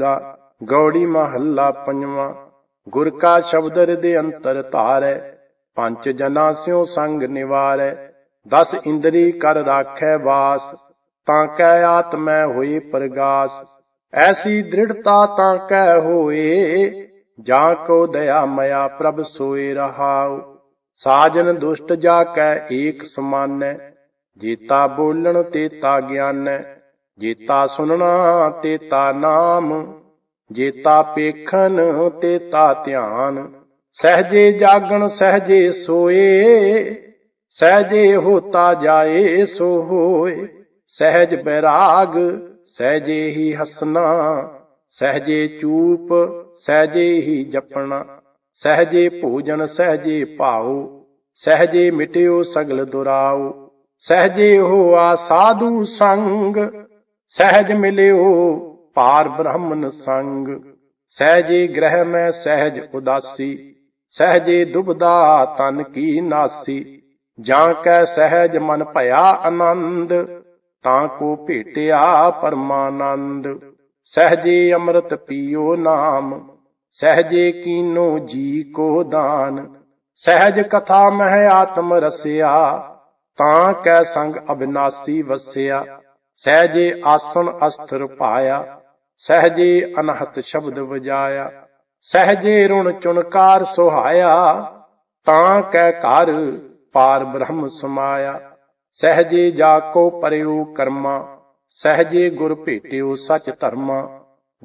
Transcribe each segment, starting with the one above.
ਪੂਰਾ ਗੌੜੀ ਮਹੱਲਾ ਪੰਜਵਾਂ। ਗੁਰ ਕਾ ਸ਼ਬਦ ਹਿਰਦੇ ਅੰਤਰ ਧਾਰੈ, ਪੰਜ ਜਨਾ ਸਿਉ ਸੰਗ ਨਿਵਾਰੈ। ਦਸ ਇੰਦਰੀ ਕਰ ਰਾਖੈ ਵਾਸ, ਤਾਂ ਕੈ ਆਤਮੈ ਹੋਈ ਪ੍ਰਗਾਸ। ਐਸੀ ਦ੍ਰਿੜਤਾ ਤਾਂ ਕੈ ਹੋਏ, ਜਾਂ ਕੋ ਦਇਆ ਮਇਆ ਪ੍ਰਭ ਸੋਏ ਰਹਾਉ। ਸਾਜਨ ਦੁਸ਼ਟ ਜਾ ਕੈ ਏਕ ਸਮਾਨੈ, ਜੀਤਾ ਬੋਲਣ ਤੇ ਤਾ ਗਿਆਨੈ। ਜੇਤਾ ਸੁਨਣਾ ਤੇਤਾ ਨਾਮ, ਜੇਤਾ ਪੇਖਣ ਤੇਤਾ ਧਿਆਨ। ਸਹਜੇ ਜਾਗਣ, ਸਹਜੇ ਸੋਏ, ਸਹਜੇ ਹੋਤਾ ਜਾਏ ਸੋ ਹੋਏ। ਸਹਿਜ ਬੈਰਾਗ, ਸਹਜੇ ਹੀ ਹਸਨਾ ਸਹਜੇ ਚੂਪ, ਸਹਜੇ ਹੀ ਜਪਣਾ। ਸਹਜੇ ਭੋਜਨ, ਸਹਜੇ ਭਾਉ, ਸਹਜੇ ਮਿਟਿਓ ਸਗਲ ਦੁਰਾਉ। ਸਹਜੇ ਹੋਆ ਸਾਧੂ ਸੰਗ ਸਹਿਜ ਮਿਲਿਓ ਪਾਰ ਬ੍ਰਹਮਨ ਸੰਗ। ਸਹਿਜੇ ਗ੍ਰਹਿ ਮੈਂ ਸਹਿਜ ਉਦਾਸੀ। ਸਹਿਜੇ ਦੁਬਦਾ ਤਨ ਕੀ ਨਾਸੀ। ਜਾਂ ਕੈ ਸਹਿਜ ਮਨ ਭਇਆ ਆਨੰਦ, ਤਾਂ ਕੋ ਭੇਟਿਆ ਪਰਮਾਨੰਦ। ਸਹਜੇ ਅੰਮ੍ਰਿਤ ਪੀਓ ਨਾਮ, ਸਹਜੇ ਕੀਨੋ ਜੀ ਕੋ ਦਾਨ। ਸਹਿਜ ਕਥਾ ਮਹਿ ਆਤਮ ਰਸਿਆ, ਤਾਂ ਕੈ ਸੰਗ ਅਬਿਨਾਸੀ ਵਸਿਆ। ਸਹਿਜੇ ਆਸਣ ਅਸਥਿਰ ਪਾਇਆ, ਸਹਿਜੇ ਅਨਹਤ ਸ਼ਬਦ ਵਜਾਇਆ, ਸਹਿਜੇ ਰੁਣ ਚੁਣਕਾਰ ਸੁਹਾਇਆ, ਤਾਂ ਕਹਿ ਘਰ ਪਾਰ ਬ੍ਰਹਮ ਸਮਾਇਆ, ਸਹਿਜੇ ਜਾ ਕੋ ਪਰਿਉ ਕਰਮਾ, ਸਹਿਜੇ ਗੁਰ ਭੇਟਿਓ ਸਚ ਧਰਮਾ,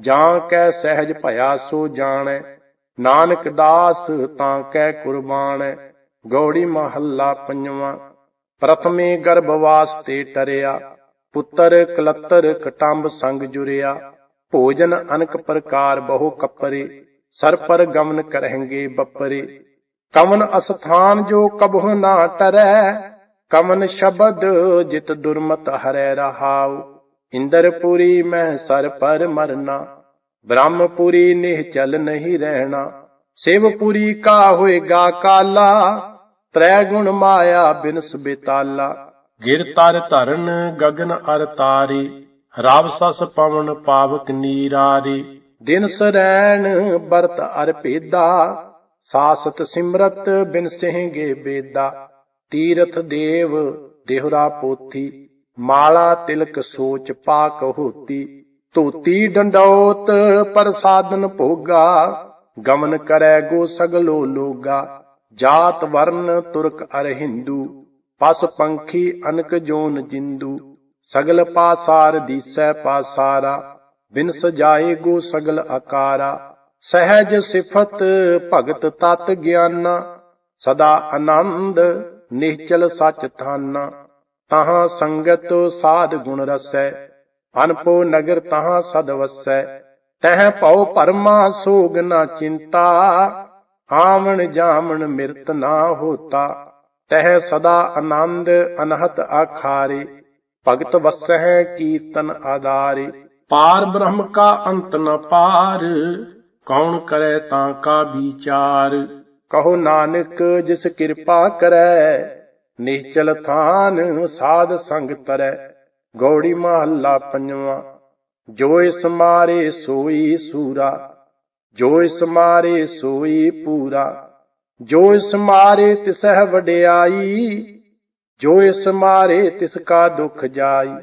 ਜਾਂ ਕੈ ਸਹਿਜ ਭਇਆ ਸੋ ਜਾਣੈ, ਨਾਨਕ ਦਾਸ ਤਾਂ ਕੈ ਕੁਰਬਾਨੈ ਗੌੜੀ ਮਹੱਲਾ ਪੰਜਵਾਂ, ਪ੍ਰਥਮੇ ਗਰਭ ਵਾਸਤੇ ਟਰਿਆ ਪੁੱਤਰ ਕਲੱਤਰ ਕਟੰਬ ਸੰਗ ਜੁਰਿਆ, ਭੋਜਨ ਅਨਕ ਪ੍ਰਕਾਰ ਬਹੁ ਕੱਪਰੇ, ਸਰ ਪਰ ਗਮਨ ਕਰਹਿੰਗੇ ਬੱਪਰੇ। ਕਮਨ ਅਸਥਾਨ ਜੋ ਕਬਹੁ ਨਾ ਟਰੈ ਕਮਨ ਸ਼ਬਦ ਜਿਤ ਦੁਰਮਤ ਹਰੈ ਰਹਾਉ। ਇੰਦਰਪੁਰੀ ਮੈਂ ਸਰ ਪਰ ਮਰਨਾ, ਬ੍ਰਹਮਪੁਰੀ ਨਿਹ ਚਲ ਨਹੀਂ ਰਹਿਣਾ। ਸਿਵਪੁਰੀ ਕਾ ਹੋਏਗਾ ਕਾਲਾ, ਤ੍ਰੈ ਗੁਣ ਮਾਇਆ ਬਿਨਸ ਬੇਤਾਲਾ। ਗਿਰ ਤਰ ਧਰਨ ਗਗਨ ਅਰ ਤਾਰੀ, ਰਾਵ ਸਸ ਪਵਨ ਪਾਵਕ ਨੀਰਾਰੀ। ਦਿਨ ਸਰੈਣ ਬਰਤ ਅਰ ਭੇਦਾ, ਸਾਸਤ ਸਿਮਰਤ ਬਿਨ ਸਿੰਘੇ ਬੇਦਾ। ਤੀਰਥ ਦੇਵ ਦੇਹਰਾ ਪੋਥੀ, ਮਾਲਾ ਤਿਲਕ ਸੋਚ ਪਾਕ ਹੋਤੀ। ਧੋਤੀ ਡੰਡੌਤ ਪ੍ਰਸਾਦਨ ਭੋਗਾ, ਗਮਨ ਕਰੈ ਗੋ ਸਗਲੋ ਲੋਗਾ। ਜਾਤ ਵਰਨ ਤੁਰਕ ਅਰ ਹਿੰਦੂ। ਪਸ ਪੰਖੀ ਅਨਕ ਜੋਨ ਜਿੰਦੂ, ਸਗਲ ਪਾਸਾਰ ਦੀਸੈ ਪਾਸਾਰਾ ਬਿਨ ਸਜਾਏ ਸਗਲ ਆਕਾਰਾ ਸਹਿਜ ਸਿਫਤ ਭਗਤ ਤਤ ਗਿਆਨਾ, ਸਦਾ ਆਨੰਦ ਨਿਹਚਲ ਸਚ ਥਾਨਾ, ਤਹਾਂ ਸੰਗਤ ਸਾਧ ਗੁਣ ਰਸੈ, ਅਨਪੋ ਨਗਰ ਤਹਾਂ ਸਦ ਵਸੈ, ਤਹ ਭਉ ਪਰਮਾ ਸੋਗ ਨਾ ਚਿੰਤਾ, ਆਵਣ ਜਾਮਣ ਮਿਰਤ ਨਾ ਹੋਤਾ। ਤਹ ਸਦਾ ਆਨੰਦ ਅਨਹਤ ਆਖਾਰੇ, ਭਗਤ ਵਸਹਿ ਕੀਰਤਨ ਆਦਾਰੇ ਪਾਰ ਬ੍ਰਹਮ ਕਾ ਅੰਤ ਨ ਪਾਰ, ਕੌਣ ਕਰੇ ਤਾਂ ਕਾ ਵਿਚਾਰ। ਕਹੋ ਨਾਨਕ, ਜਿਸ ਕਿਰਪਾ ਕਰੈ ਨਿਹਚਲ ਥਾਨ ਸਾਧ ਸੰਗ ਤਰੈ। ਗੌੜੀ ਮਹੱਲਾ ਪੰਜਵਾਂ, ਜੋ ਇਸ ਮਾਰੇ ਸੋਈ ਸੂਰਾ, ਜੋ ਇਸ ਮਾਰੇ ਸੋਈ ਪੂਰਾ। ਜੋ ਇਸ ਮਾਰੇ ਤਿਸਹਿ ਵਡਿਆਈ, ਜੋ ਇਸ ਮਾਰੇ ਤਿਸ ਕਾ ਦੁਖ ਜਾਈ।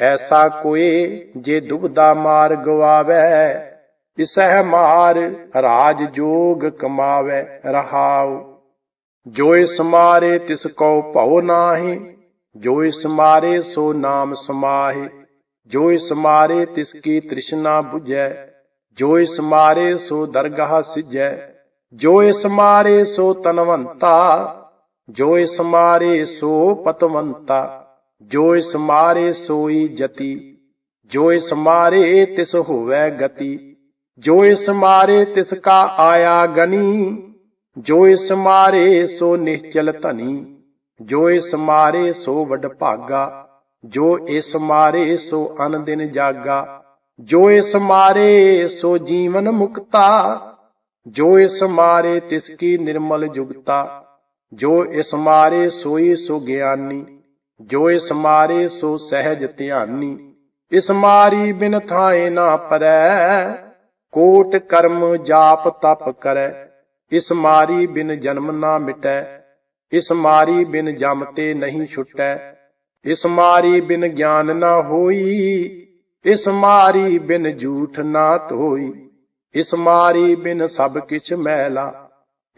ਐਸਾ ਕੋਏ ਜੇ ਦੁਬਦਾ ਮਾਰ ਗਵਾਵੇ ਤਿਸਹਿ ਮਾਰ ਰਾਜ ਜੋਗ ਕਮਾਵੇ ਰਹਾਉ। ਜੋ ਇਸ ਮਾਰੇ ਤਿਸ ਕੋ ਭਉ ਨਾਹੀ, ਜੋ ਇਸ ਮਾਰੇ ਸੋ ਨਾਮ ਸਮਾਹੇ। ਜੋ ਇਸ ਮਾਰੇ ਤਿਸ ਕੀ ਤ੍ਰਿਸ਼ਨਾ 부ਝੈ ਜੋ ਇਸ ਮਾਰੇ ਸੋ ਦਰਗਾਹ ਸਿਜੈ ਜੋ ਇਸ ਮਾਰੇ ਸੋ ਤਨਵੰਤਾ, ਜੋ ਇਸ ਮਾਰੇ ਸੋ ਪਤਵੰਤਾ, ਜੋ ਇਸ ਮਾਰੇ ਸੋਈ ਜਤੀ, ਜੋ ਇਸ ਮਾਰੇ ਤਿਸ ਹੋਵੇ ਗਤੀ, ਜੋ ਇਸ ਮਾਰੇ ਤਿਸ ਕਾ ਆਇਆ ਗਨੀ, ਜੋ ਇਸ ਮਾਰੇ ਸੋ ਨਿਸ਼ਚਲ ਧਨੀ, ਜੋ ਇਸ ਮਾਰੇ ਸੋ ਵਡ ਭਾਗਾ, ਜੋ ਇਸ ਮਾਰੇ ਸੋ ਅਨ ਦਿਨ ਜਾਗਾ, ਜੋ ਇਸ ਮਾਰੇ ਸੋ ਜੀਵਨ ਮੁਕਤਾ ਜੋ ਇਸ ਮਾਰੇ ਤਿਸ ਕੀ ਨਿਰਮਲ ਜੁਗਤਾ, ਜੋ ਇਸ ਮਾਰੇ ਸੋਈ ਸੋ ਗਿਆਨੀ, ਜੋ ਇਸ ਮਾਰੇ ਸੋ ਸਹਿਜ ਧਿਆਨੀ, ਇਸ ਮਾਰੀ ਬਿਨ ਥਾਏ ਨਾ ਪਰੈ, ਕੋਟ ਕਰਮ ਜਾਪ ਤਪ ਕਰੈ, ਇਸ ਮਾਰੀ ਬਿਨ ਜਨਮ ਨਾ ਮਿਟੈ, ਇਸ ਮਾਰੀ ਬਿਨ ਜਮ ਤੇ ਨਹੀਂ ਛੁਟੈ, ਇਸ ਮਾਰੀ ਬਿਨ ਗਿਆਨ ਨਾ ਹੋਈ, ਇਸ ਮਾਰੀ ਬਿਨ ਝੂਠ ਨਾ ਧੋਈ। ਇਸ ਮਾਰੀ ਬਿਨ ਸਭ ਕਿਛ ਮੈਲਾ,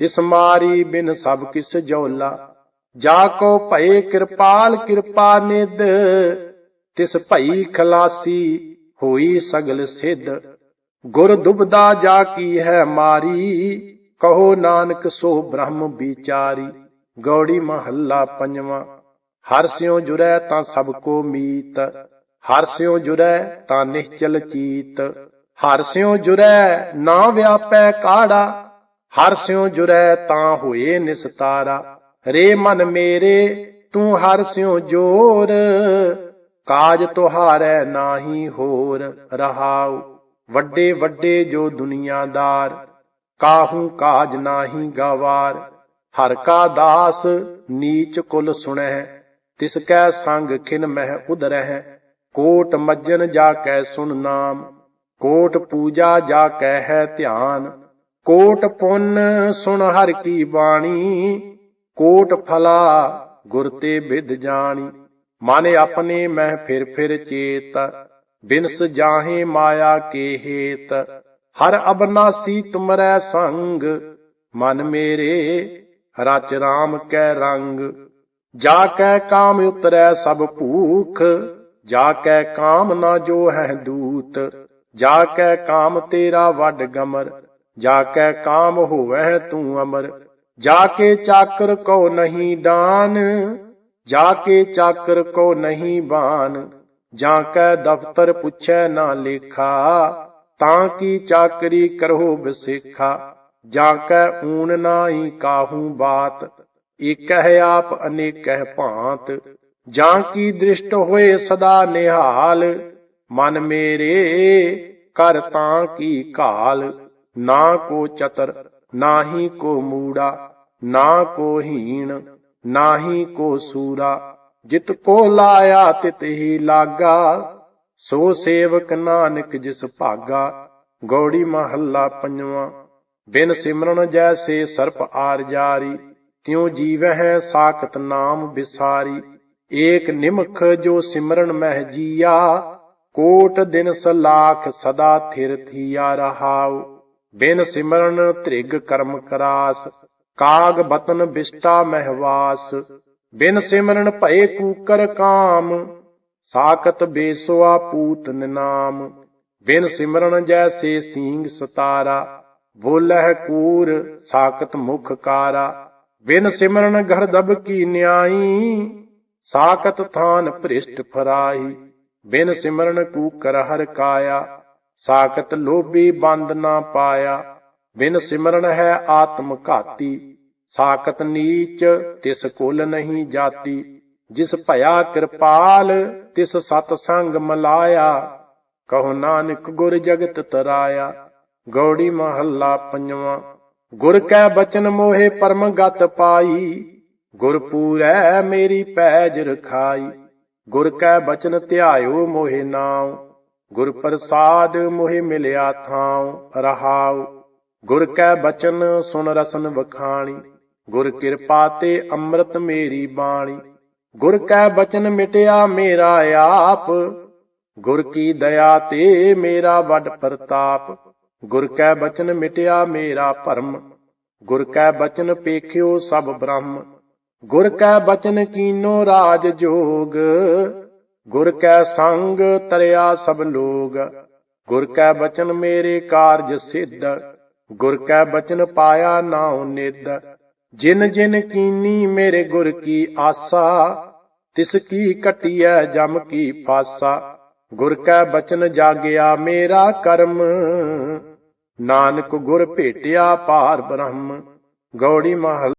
ਇਸ ਮਾਰੀ ਬਿਨ ਸਭ ਕਿਛ ਜੋਲਾ। ਜਾ ਕੋ ਭਏ ਕਿਰਪਾਲ ਕਿਰਪਾ ਨਿਦ ਤਿਸ ਭਈ ਖਲਾਸੀ ਹੋਈ ਸਗਲ ਸਿੱਧ। ਗੁਰ ਦੁਬਦਾ ਜਾ ਕੀ ਹੈ ਮਾਰੀ, ਕਹੋ ਨਾਨਕ ਸੋ ਬ੍ਰਹਮ ਵਿਚਾਰੀ। ਗੌੜੀ ਮਹੱਲਾ ਪੰਜਵਾਂ, ਹਰ ਸਿਉ ਜੁਰੈ ਤਾਂ ਸਭ ਕੋ ਮੀਤ, ਹਰ ਸਿਉ ਜੁਰੈ ਤਾਂ ਨਿਸ਼ਚਲ ਚੀਤ। ਹਰ ਸਿਉ ਜੁਰੈ, ਨਾ ਵਿਆਪੈ ਕਾੜਾ। ਹਰ ਸਿਉ ਜੁਰੈ, ਤਾਂ ਹੋਏ ਨਿਸਤਾਰਾ ਰੇ ਮਨ ਮੇਰੇ, ਤੂੰ ਹਰ ਸਿਉ ਜੋਰ। ਕਾਜ ਤੁਹਾਰੈ ਨਾਹੀ ਹੋਰ, ਰਹਾਉ। ਵੱਡੇ ਵੱਡੇ ਜੋ ਦੁਨੀਆਦਾਰ, ਕਾਹੂ ਕਾਜ ਨਾਹੀ ਗਵਾਰ। ਹਰ ਕਾ ਦਾਸ ਨੀਚ ਕੁਲ ਸੁਣੈ ਤਿਸ ਕੈ ਸੰਗ ਖਿਨ ਮਹਿ ਉਦਰਹਿ ਕੋਟ ਮੱਜਨ ਜਾ ਕੈ ਸੁਨ ਨਾਮ। ਕੋਟ ਪੂਜਾ ਜਾ ਕਹਿ ਧਿਆਨ, ਕੋਟ ਪੁੰਨ ਸੁਣ ਹਰ ਕੀ ਬਾਣੀ, ਕੋਟ ਫਲਾ ਗੁਰ ਤੇ ਵਿਦ ਜਾਣੀ। ਮਨ ਆਪਣੇ ਮਹਿ ਫਿਰ ਫਿਰ ਚੇਤ, ਬਿਨਸ ਜਾਹੇ ਮਾਇਆ ਕੇ ਹੇਤ। ਹਰ ਅਬਨਾਸੀ ਤੁਮਰੈ ਸੰਗ, ਮਨ ਮੇਰੇ ਰਚ ਰਾਮ ਕੈ ਰੰਗ। ਜਾ ਕੈ ਕਾਮ ਉਤਰੈ ਸਭ ਭੂਖ, ਜਾ ਕੈ ਕਾਮ ਨਾ ਜੋ ਹੈ ਦੂਤ। ਜਾ ਕੈ ਕਾਮ ਤੇਰਾ ਵੱਡ ਗਮਰ ਜਾ ਕੈ ਕਾਮ ਹੋਵੈ ਤੂੰ ਅਮਰ। ਜਾ ਕੇ ਚਾਕਰ ਕੋ ਨਹੀਂ ਦਾਨ ਜਾ ਕੇ ਚਾਕਰ ਕੋ ਨਹੀਂ ਬਾਨ। ਜਾਂ ਕੈ ਦਫਤਰ ਪੁੱਛੈ ਨਾ ਲੇਖਾ, ਤਾਂ ਕੀ ਚਾਕਰੀ ਕਰੋ ਬਿਸੇਖਾ। ਜਾਂ ਕੈ ਊਨ ਨਾਹੀ ਕਾਹੂ ਬਾਤ ਇਕਹਿ ਆਪ ਅਨੇਕਹਿ ਭਾਂਤ। ਜਾਂ ਕੀ ਦ੍ਰਿਸ਼ਟ ਹੋਏ ਸਦਾ ਨਿਹਾਲ ਮਨ ਮੇਰੇ, ਕਰ ਤਾਂ ਕੀ ਕਾਲ ਨਾ ਕੋ ਚਤਰ, ਨਾਹੀ ਕੋ ਮੂੜਾ, ਨਾ ਕੋ ਹੀਣ, ਨਾਹੀ ਕੋ ਸੂਰਾ। ਜਿਤ ਕੋ ਲਾਇਆ ਤਿਤ ਹੀ ਲਾਗਾ, ਸੋ ਸੇਵਕ ਨਾਨਕ ਜਿਸ ਭਾਗਾ। ਗੌੜੀ ਮਹੱਲਾ ਪੰਜਵਾਂ, ਬਿਨ ਸਿਮਰਨ ਜੈਸੇ ਸਰਪ ਆਰ ਜਾਰੀ। ਤਿਉ ਜੀਵਹਿ ਸਾਖਤ ਨਾਮ ਵਿਸਾਰੀ ਏਕ ਨਿਮਖ ਜੋ ਸਿਮਰਨ ਮਹਿ ਜੀਆ ਕੋਟ ਦਿਨ ਸਲਾਖ ਸਦਾ ਥਿਰ ਥੀਆ ਰਹਾਉ। ਬਿਨ ਸਿਮਰਨ ਤ੍ਰਿਗ ਕਰਮ ਕਰਾਸ, ਕਾਗ ਬਤਨ ਬਿਸਟਾ ਮਹਿਵਾਸ ਬਿਨ ਸਿਮਰਨ ਭਏ ਕੂਕਰ ਕਾਮ, ਸਾਖਤ ਬੇਸਵਾ ਪੂਤ ਨਿਨਾਮ। ਬਿਨ ਸਿਮਰਨ ਜੈਸੇ ਸੀਂਗ ਸਤਾਰਾ, ਬੋਲਹਿ ਕੂਰ ਸਾਖਤ ਮੁਖ ਕਾਰਾ। ਬਿਨ ਸਿਮਰਨ ਘਰ ਦਬ ਕੀ ਨਿਆਈ, ਸਾਖਤ ਥਾਨ ਭ੍ਰਿਸ਼ਟ ਫਰਾਈ ਬਿਨ ਸਿਮਰਨ ਕੂਕਰ ਹਰ ਕਾਇਆ, ਸਾਖਤ ਲੋਭੀ ਬੰਦ ਨਾ ਪਾਇਆ। ਬਿਨ ਸਿਮਰਨ ਹੈ ਆਤਮ ਘਾਤੀ, ਸਾਖਤ ਨੀਚ ਤਿਸ ਕੁਲ ਨਹੀਂ ਜਾਤੀ। ਜਿਸ ਭਇਆ ਕਿਰਪਾਲ, ਤਿਸ ਸਤ ਸੰਗ ਮਲਾਇਆ। ਕਹੋ ਨਾਨਕ ਗੁਰ ਜਗਤ ਤਰਾਇਆ, ਗੌੜੀ ਮਹੱਲਾ ਪੰਜਵਾਂ। ਗੁਰ ਕੈ ਬਚਨ ਮੋਹੇ ਪਰਮ ਗਤ ਪਾਈ, ਗੁਰ ਪੂਰੈ ਮੇਰੀ ਪੈਜ ਰਖਾਈ। ਗੁਰ ਕੈ ਬਚਨ ਧਿਆਇਓ ਮੋਹਿ ਨਾਉ, ਗੁਰ ਪ੍ਰਸਾਦ ਮੋਹਿ ਮਿਲਿਆ ਥਾਉ, ਰਹਾਉ। ਗੁਰ ਕੈ ਬਚਨ ਸੁਨ ਰਸਨ ਵਖਾਣੀ, ਗੁਰ ਕਿਰਪਾ ਤੇ ਅੰਮ੍ਰਿਤ ਮੇਰੀ ਬਾਣੀ। ਗੁਰ ਕੈ ਬਚਨ ਮਿਟਿਆ ਮੇਰਾ ਆਪ, ਗੁਰ ਕੀ ਦਇਆ ਤੇ ਮੇਰਾ ਵੱਡ ਪ੍ਰਤਾਪ। ਗੁਰ ਕੈ ਬਚਨ ਮਿਟਿਆ ਮੇਰਾ ਭਰਮ, ਗੁਰ ਕੈ ਬਚਨ ਪੇਖਿਓ ਸਭ ਬ੍ਰਹਮ। ਗੁਰ ਕੈ ਬਚਨ ਕੀਨੋ ਰਾਜ ਜੋਗ, ਗੁਰ ਕੈ ਸੰਗ ਤਰਿਆ ਸਭ ਲੋਗ। ਗੁਰ ਕੈ ਬਚਨ ਮੇਰੇ ਕਾਰਜ ਸਿੱਧ, ਗੁਰ ਕੈ ਬਚਨ ਪਾਇਆ ਨਾਉ ਨਿਦ ਜਿਨ ਜਿਨ ਕੀਨੀ ਮੇਰੇ ਗੁਰ ਕੀ ਆਸਾ, ਤਿਸ ਕੀ ਕਟਿਐ ਜਮ ਕੀ ਫਾਸਾ ਗੁਰ ਕੈ ਬਚਨ ਜਾਗਿਆ ਮੇਰਾ ਕਰਮ, ਨਾਨਕ ਗੁਰ ਭੇਟਿਆ ਪਾਰ ਬ੍ਰਹਮ। ਗੌੜੀ ਮਹਲ